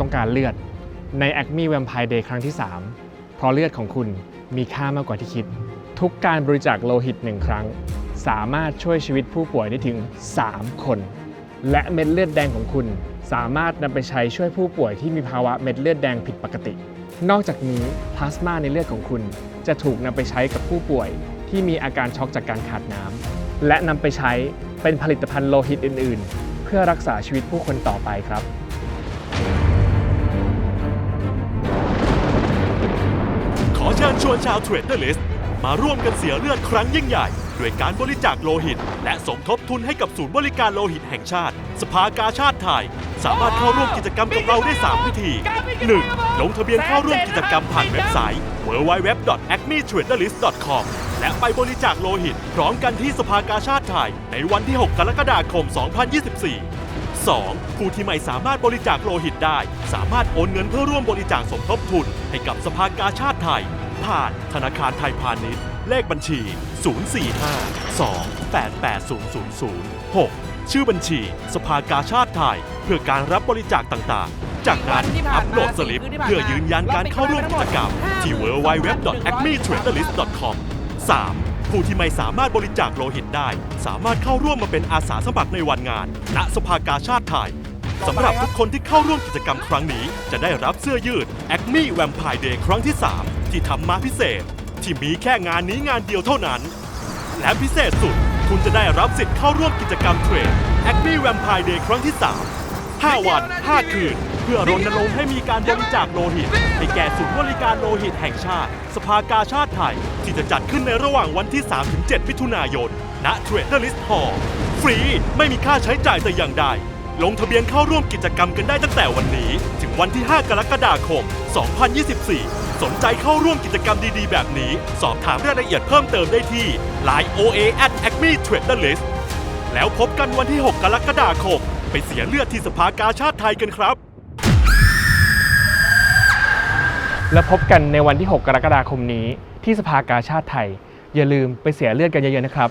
ต้องการเลือด ใน Acme Vampire Day ครั้งที่ 3 เพราะเลือดของคุณมีค่ามากกว่าที่คิด ทุกการบริจาคโลหิตหนึ่งครั้ง สามารถช่วยชีวิตผู้ป่วยได้ถึง 3 คน และเม็ดเลือดแดงของคุณสามารถนำไปใช้ช่วยผู้ป่วยที่มีภาวะเม็ดเลือดแดงผิดปกติ นอกจากนี้พลาสมาในเลือดของคุณจะถูกนำไปใช้กับผู้ป่วยที่มีอาการช็อกจากการขาดน้ำและนำไปใช้เป็นผลิตภัณฑ์โลหิตอื่น ๆ เพื่อรักษาชีวิตผู้คนต่อไปครับ ชวนชาวเทรดเดอร์ลิสมาร่วมกันเสียเลือดครั้งยิ่งใหญ่ ด้วยการบริจาคโลหิต และสมทบทุนให้กับศูนย์บริการโลหิตแห่งชาติ สภากาชาติไทย สามารถเข้าร่วมกิจกรรมกับเราได้ 3 วิธี 1. ลงทะเบียนเข้าร่วมกิจกรรมผ่านเว็บไซต์ www.acmetraderlist.com และไปบริจาคโลหิต พร้อมกันที่สภากาชาติไทย ในวันที่ 6 กรกฎาคม 2024 2. ผู้ที่ไม่สามารถบริจาคโลหิตได้ สามารถโอนเงินเพื่อร่วมบริจาคสมทบทุน ให้กับสภากาชาติไทย ผ่านธนาคารไทยพาณิชย์ เลขบัญชี 045 288 000 6 ชื่อบัญชี สภากาชาติไทย เพื่อการรับบริจาคต่างๆ จากนั้นอัปโหลดสลิป เพื่อยืนยันการเข้าร่วมกิจกรรม ที่ www.acmetraderlist.com 3. ผู้ที่ไม่สามารถบริจาคโลหิตได้ สามารถเข้าร่วมมาเป็นอาสาสมัครในวันงาน ณสภากาชาติไทยสำหรับทุกคนที่เข้าร่วมกิจกรรมครั้งนี้ จะได้รับเสื้อยืด Acme Vampire Day ครั้งที่ 3 ที่ทำมาพิเศษ ที่มีแค่งานนี้งานเดียวเท่านั้น และพิเศษสุดคุณจะได้รับสิทธิ์เข้าร่วมกิจกรรมเทรด Acme Vampire Day ครั้งที่ 3 5 วัน 5 คืน เพื่อรณรงค์ให้มีการบริจาคโลหิต ให้แก่ศูนย์บริการโลหิตแห่งชาติ สภากาชาติไทย ที่จะจัดขึ้นในระหว่างวันที่ 3-7 มิถุนายนณ Traderlist Hall ฟรีไม่มีค่าใช้จ่ายแต่อย่างใดลงทะเบียนเข้าร่วมกิจกรรมกันได้ตั้งแต่วันนี้ ถึงวันที่ 5 กรกฎาคม 2024 สนใจเข้าร่วมกิจกรรมดีๆ แบบนี้ สอบถามรายละเอียดเพิ่มเติมได้ที่ Line OA at Acme Trader List แล้วพบกันวันที่ 6 กรกฎาคม ไปเสียเลือดที่สภากาชาติไทยกันครับ แล้วพบกันในวันที่ 6 กรกฎาคมนี้ ที่สภากาชาติไทย อย่าลืมไปเสียเลือดกันเยอะๆนะครับ